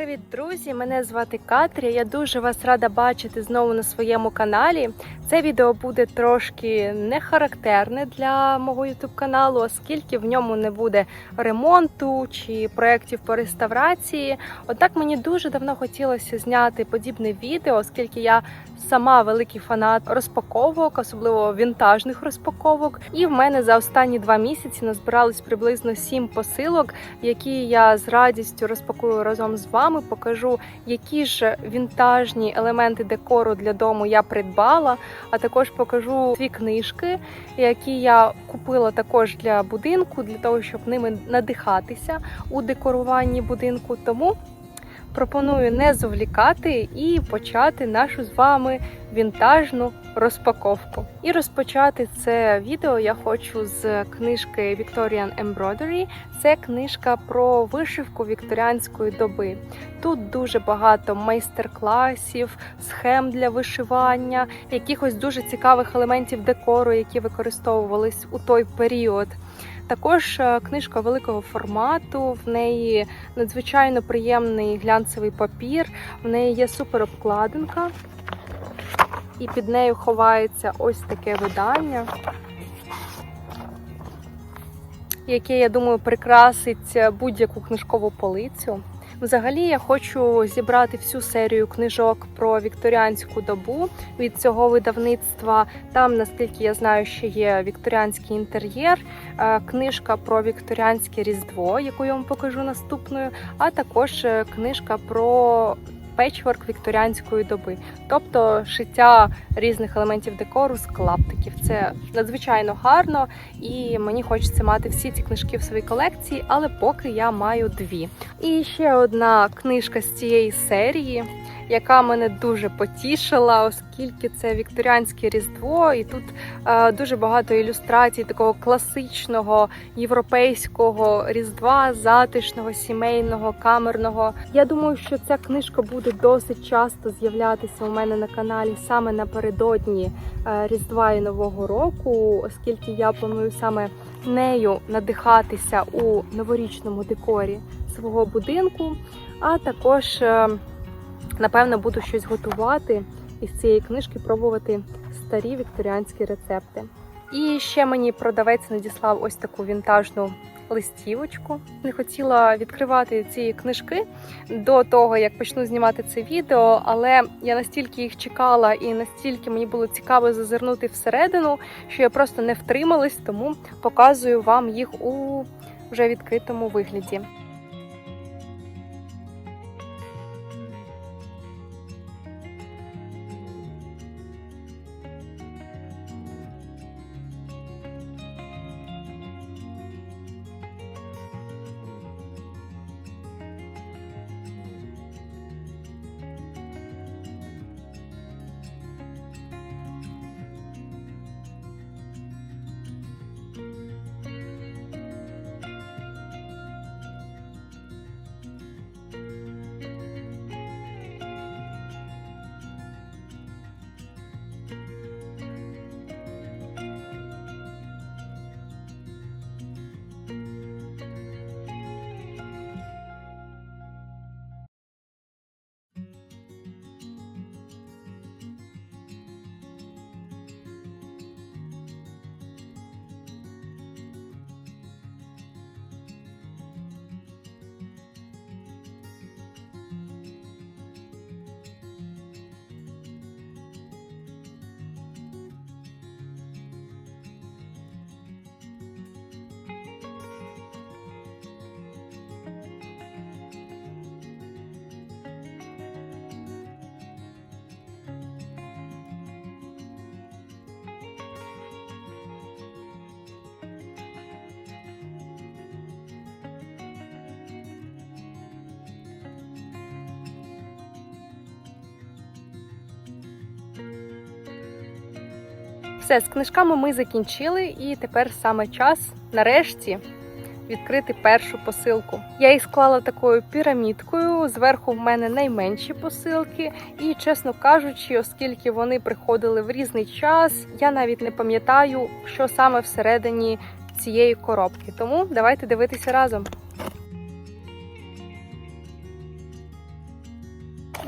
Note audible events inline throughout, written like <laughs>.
Привіт, друзі! Мене звати Катря. Я дуже вас рада бачити знову на своєму каналі. Це відео буде трошки не характерне для мого youtube каналу, оскільки в ньому не буде ремонту чи проєктів по реставрації. Однак мені дуже давно хотілося зняти подібне відео, оскільки я сама великий фанат розпаковок, особливо вінтажних розпаковок. І в мене за останні два місяці назбирались приблизно сім посилок, які я з радістю розпакую разом з вами. Покажу, які ж вінтажні елементи декору для дому я придбала. А також покажу дві книжки, які я купила також для будинку, для того, щоб ними надихатися у декоруванні будинку. Тому пропоную не зволікати і почати нашу з вами вінтажну розпаковку. І розпочати це відео я хочу з книжки Victorian Embroidery. Це книжка про вишивку вікторіанської доби. Тут дуже багато майстер-класів, схем для вишивання, якихось дуже цікавих елементів декору, які використовувались у той період. Також е, книжка великого формату, в неї надзвичайно приємний глянцевий папір, в неї є суперобкладинка, і під нею ховається ось таке видання, яке, я думаю, прикрасить будь-яку книжкову полицю. Взагалі я хочу зібрати всю серію книжок про вікторіанську добу від цього видавництва. Там, наскільки я знаю, ще є вікторіанський інтер'єр, е, книжка про вікторіанське різдво, яку я вам покажу наступною, а також е, книжка про печворк вікторіанської доби, тобто шиття різних елементів декору з клаптиків. Це надзвичайно гарно, і мені хочеться мати всі ці книжки в своїй колекції, але поки я маю дві. І ще одна книжка з цієї серії. Яка мене дуже потішила, оскільки це вікторіанське різдво, і тут е, дуже багато ілюстрацій такого класичного європейського різдва, затишного, сімейного, камерного. Я думаю, що ця книжка буде досить часто з'являтися у мене на каналі саме напередодні е, Різдва і Нового року, оскільки я планую саме нею надихатися у новорічному декорі свого будинку, а також. Напевно, буду щось готувати із цієї книжки, пробувати старі вікторіанські рецепти. І ще мені продавець надіслав ось таку вінтажну листівочку. Не хотіла відкривати ці книжки до того, як почну знімати це відео, але я настільки їх чекала і настільки мені було цікаво зазирнути всередину, що я просто не втрималась, тому показую вам їх у вже відкритому вигляді. Все, з книжками ми закінчили, і тепер саме час нарешті відкрити першу посилку. Я її склала такою пірамідкою. Зверху в мене найменші посилки, і, чесно кажучи, оскільки вони приходили в різний час, я навіть не пам'ятаю, що саме всередині цієї коробки. Тому давайте дивитися разом.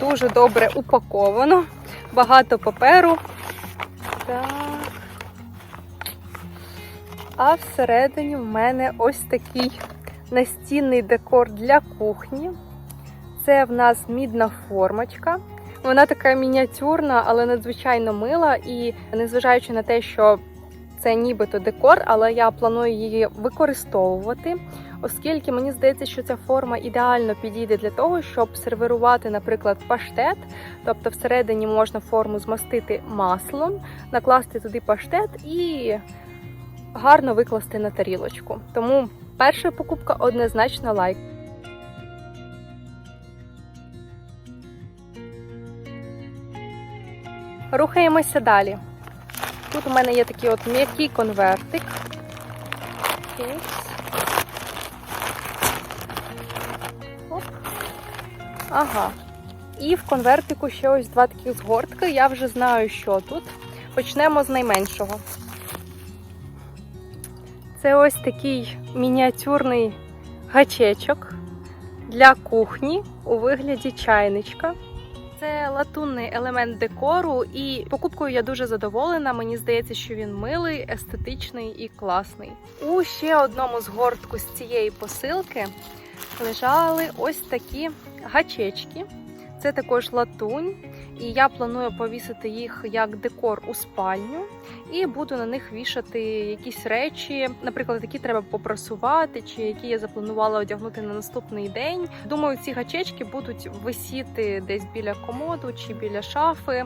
дуже добре упаковано, багато паперу. Так. А всередині в мене ось такий настінний декор для кухні. Це в нас мідна формочка. Вона така мініатюрна, але надзвичайно мила. І незважаючи на те, що це нібито декор, але я планую її використовувати, оскільки мені здається, що ця форма ідеально підійде для того, щоб сервірувати, наприклад, паштет. Тобто всередині можна форму змастити маслом, накласти туди паштет і гарно викласти на тарілочку. Тому перша покупка однозначно лайк. Рухаємося далі. Тут у мене є такий от м'який конвертик. Ага. І в конвертику ще ось два такі згортки. Я вже знаю, що тут. Почнемо з найменшого. Це ось такий мініатюрний гачечок для кухні у вигляді чайничка. Це латунний елемент декору, і покупкою я дуже задоволена. Мені здається, що він милий, естетичний і класний. У ще одному згортку з цієї посилки лежали ось такі гачечки. Це також латунь, і я планую повісити їх як декор у спальню, і буду на них вішати якісь речі, наприклад, які треба попрасувати, чи які я запланувала одягнути на наступний день. Думаю, ці гачечки будуть висіти десь біля комоду чи біля шафи.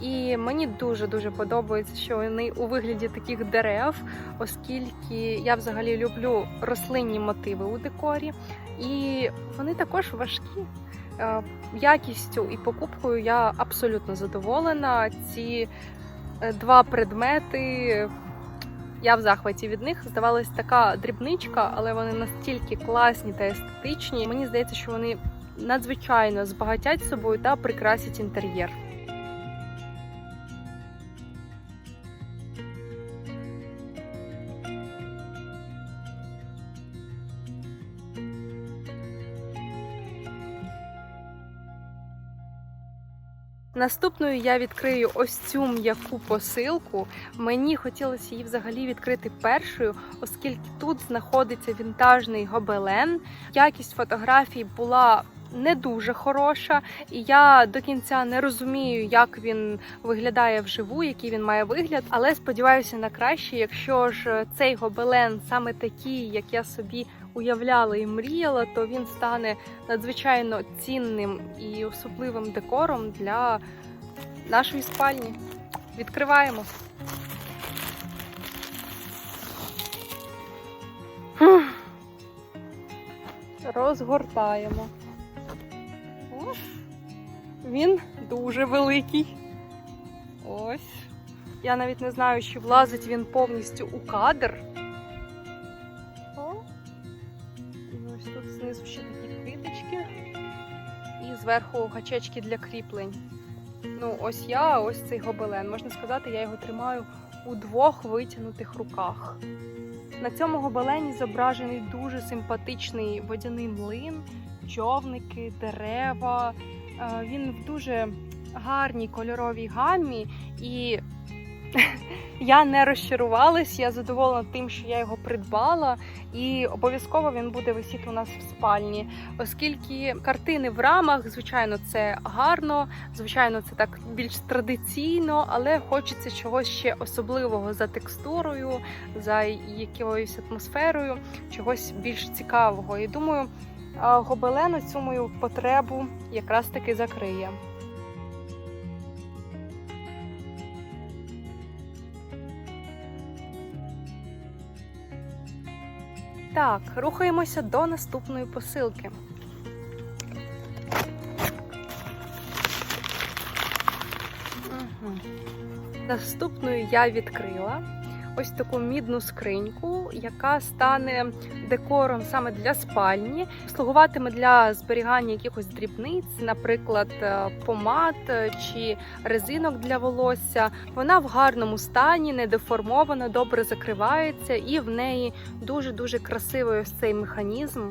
І мені дуже дуже подобається, що вони у вигляді таких дерев, оскільки я взагалі люблю рослинні мотиви у декорі, і вони також важкі. Е, Якістю і покупкою я абсолютно задоволена. Ці е, два предмети. Я в захваті від них здавалась така дрібничка, але вони настільки класні та естетичні. Мені здається, що вони надзвичайно збагатять собою та прикрасять інтер'єр. Наступною я відкрию ось цю м'яку посилку. Мені хотілося її взагалі відкрити першою, оскільки тут знаходиться вінтажний гобелен. Якість фотографій була не дуже хороша, і я до кінця не розумію, як він виглядає вживу, який він має вигляд. Але сподіваюся на краще, якщо ж цей гобелен саме такий, як я собі уявляла і мріяла, то він стане надзвичайно цінним і особливим декором для нашої спальні. Відкриваємо. Розгортаємо. Він дуже великий. Ось. Я навіть не знаю, чи влазить він повністю у кадр. Зверху гачечки для кріплень. Ну, ось я, ось цей гобелен. Можна сказати, я його тримаю у двох витягнутих руках. На цьому гобелені зображений дуже симпатичний водяний млин, човники, дерева. Е, Він в дуже гарній кольоровій гамі, і <laughs> я не розчарувалась. Я задоволена тим, що я його придбала, і обов'язково він буде висіти у нас в спальні, оскільки картини в рамах, звичайно, це гарно, звичайно, це так більш традиційно, але хочеться чогось ще особливого за текстурою, за якоюсь атмосферою, чогось більш цікавого. І думаю, а, гобелен цю мою потребу якраз таки закриє. Так, рухаємося до наступної посилки. Мгм. Наступною я відкрила ось таку мідну скриньку, яка стане декором саме для спальні, слугуватиме для зберігання якихось дрібниць, наприклад, е, помад е, чи резинок для волосся. Вона в гарному стані, не деформована, добре закривається, і в неї дуже дуже красивий ось цей механізм.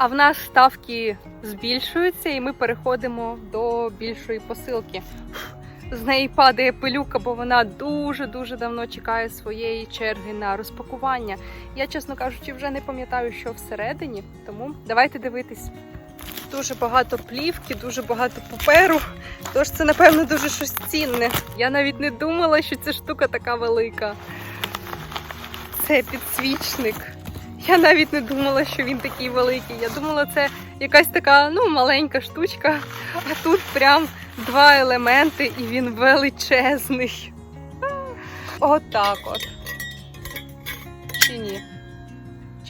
А в нас ставки збільшуються, і ми переходимо до більшої посилки. З неї падає пилюка, бо вона дуже-дуже давно чекає своєї черги на розпакування. Я, чесно кажучи, вже не пам'ятаю, що всередині, тому давайте дивитись. Дуже багато плівки, дуже багато паперу. Тож це, напевно, дуже щось цінне. Я навіть не думала, що ця штука така велика. Це підсвічник. Я навіть не думала, що він такий великий. Я думала, це якась така ну, маленька штучка, а тут прям два елементи, і він величезний. Отак от. Чи ні?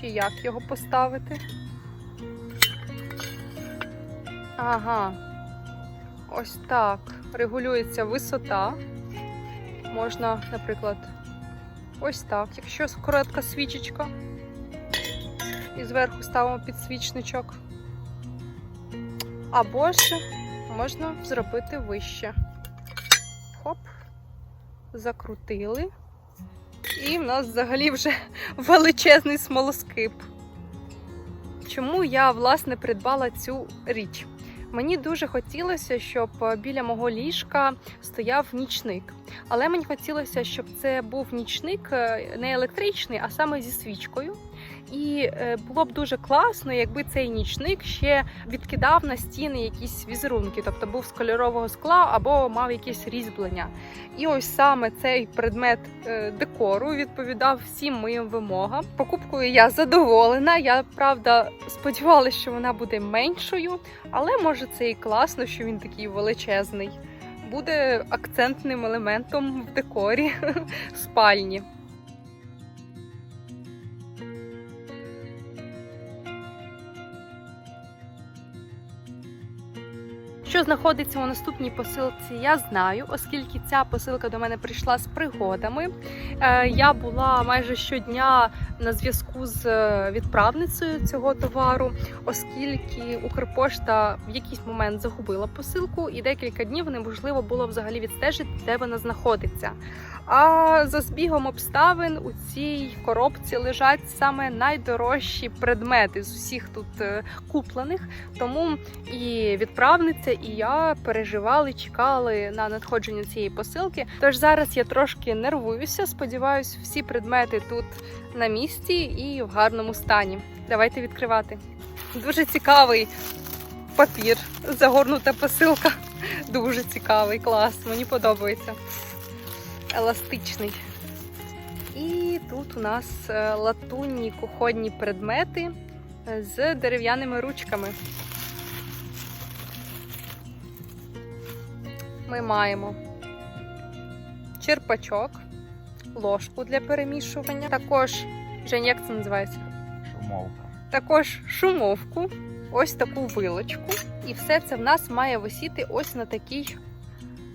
Чи як його поставити? Ага. Ось так. Регулюється висота. Можна, наприклад, ось так. Якщо коротка свічечка. І зверху ставимо підсвічничок. Або ж можна зробити вище. Хоп, закрутили. І в нас взагалі вже <laughs> величезний смолоскип. Чому я власне придбала цю річ? Мені дуже хотілося, щоб біля мого ліжка стояв нічник. Але мені хотілося, щоб це був нічник е, не електричний, а саме зі свічкою. І е, було б дуже класно, якби цей нічник ще відкидав на стіни якісь візерунки, тобто був з кольорового скла або мав якесь різьблення. І ось саме цей предмет е, декору відповідав всім моїм вимогам. Покупкою я задоволена. Я правда сподівалася, що вона буде меншою, але може це і класно, що він такий величезний. Буде акцентним елементом в декорі <laughs> спальні. Що знаходиться у наступній посилці, я знаю, оскільки ця посилка до мене прийшла з пригодами. Е, Я була майже щодня на зв'язку з е, відправницею цього товару, оскільки Укрпошта в якийсь момент загубила посилку, і декілька днів неможливо було взагалі відстежити, де вона знаходиться. А за збігом обставин у цій коробці лежать саме найдорожчі предмети з усіх тут е, куплених. Тому і відправниця, і я переживали, чекали на надходження цієї посилки. Тож зараз я трошки нервуюся. Сподіваюсь, всі предмети тут на місці і в гарному стані. Давайте відкривати. Дуже цікавий папір, загорнута посилка. Дуже цікавий, клас. Мені подобається. Еластичний. І тут у нас е, латунні кухонні предмети е, з дерев'яними ручками. Ми маємо черпачок, ложку для перемішування, також, Жень, як це називається? Шумовка. Також шумовку, ось таку вилочку. І все це в нас має висіти ось на такій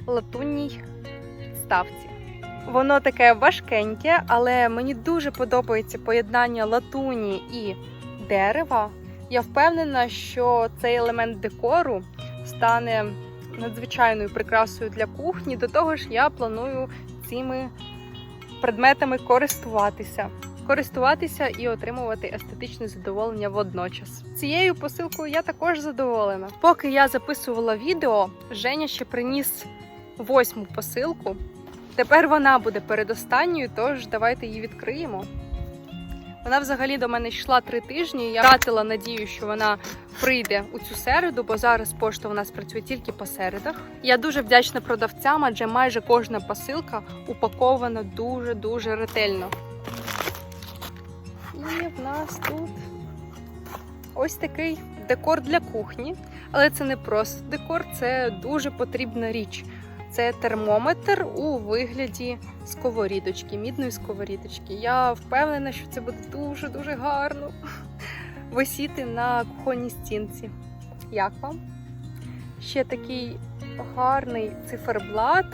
латунній ставці. Воно таке важкеньке, але мені дуже подобається поєднання латуні і дерева. Я впевнена, що цей елемент декору стане надзвичайною прикрасою для кухні. До того ж, я планую цими предметами користуватися. Користуватися і отримувати естетичне задоволення водночас. Цією посилкою я також задоволена. Поки я записувала відео, Женя ще приніс восьму посилку. Тепер вона буде передостанньою, тож давайте її відкриємо. Вона взагалі до мене йшла три тижні. Я втратила надію, що вона прийде у цю середу, бо зараз пошта у нас працює тільки по середах. Я дуже вдячна продавцям, адже майже кожна посилка упакована дуже-дуже ретельно. І в нас тут ось такий декор для кухні. Але це не просто декор, це дуже потрібна річ. Це термометр у вигляді сковорідочки, мідної сковорідочки. Я впевнена, що це буде дуже-дуже гарно <laughs> висіти на кухонній стінці. Як вам? Ще такий гарний циферблат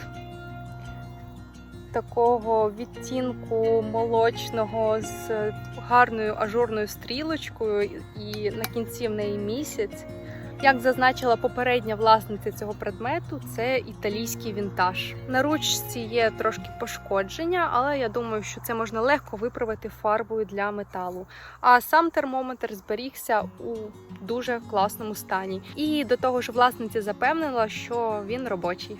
такого відтінку молочного з гарною ажурною стрілочкою, і на кінці в неї місяць. Як зазначила попередня власниця цього предмету, це італійський вінтаж. На ручці є трошки пошкодження, але я думаю, що це можна легко виправити фарбою для металу. А сам термометр зберігся у дуже класному стані. І до того ж, власниця запевнила, що він робочий.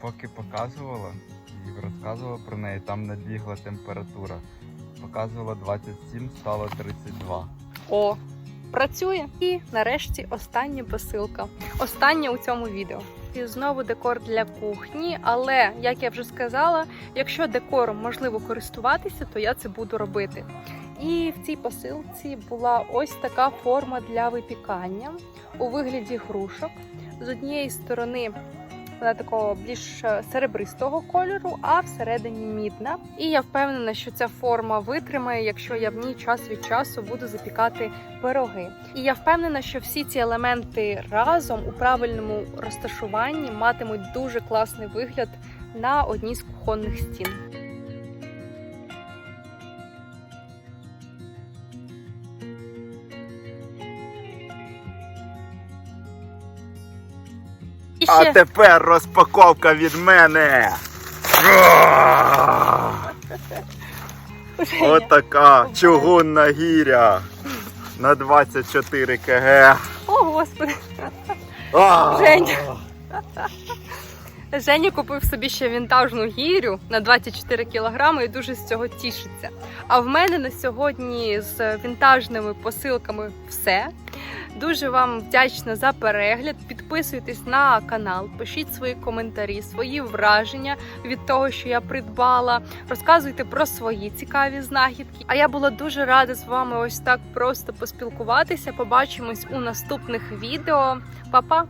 Поки показувала і розказувала про неї, там набігла температура. Показувала 27, стало 32. О, працює. І нарешті остання посилка. Остання у цьому відео. І знову декор для кухні, але як я вже сказала, якщо декором можливо користуватися, то я це буду робити. І в цій посилці була ось така форма для випікання у вигляді грушок. З однієї сторони вона такого більш серебристого кольору, а всередині мідна. І я впевнена, що ця форма витримає, якщо я в ній час від часу буду запікати пироги. І я впевнена, що всі ці елементи разом у правильному розташуванні матимуть дуже класний вигляд на одній з кухонних стін. І А тепер розпаковка від мене. Отака чугунна гіря на 24 кг. О, господи. Женя. Женя купив собі ще вінтажну гірю на 24 кілограми і дуже з цього тішиться. А в мене на сьогодні з вінтажними посилками все. Дуже вам вдячна за перегляд. Підписуйтесь на канал, пишіть свої коментарі, свої враження від того, що я придбала. Розказуйте про свої цікаві знахідки. А я була дуже рада з вами ось так просто поспілкуватися. Побачимось у наступних відео. Па-па!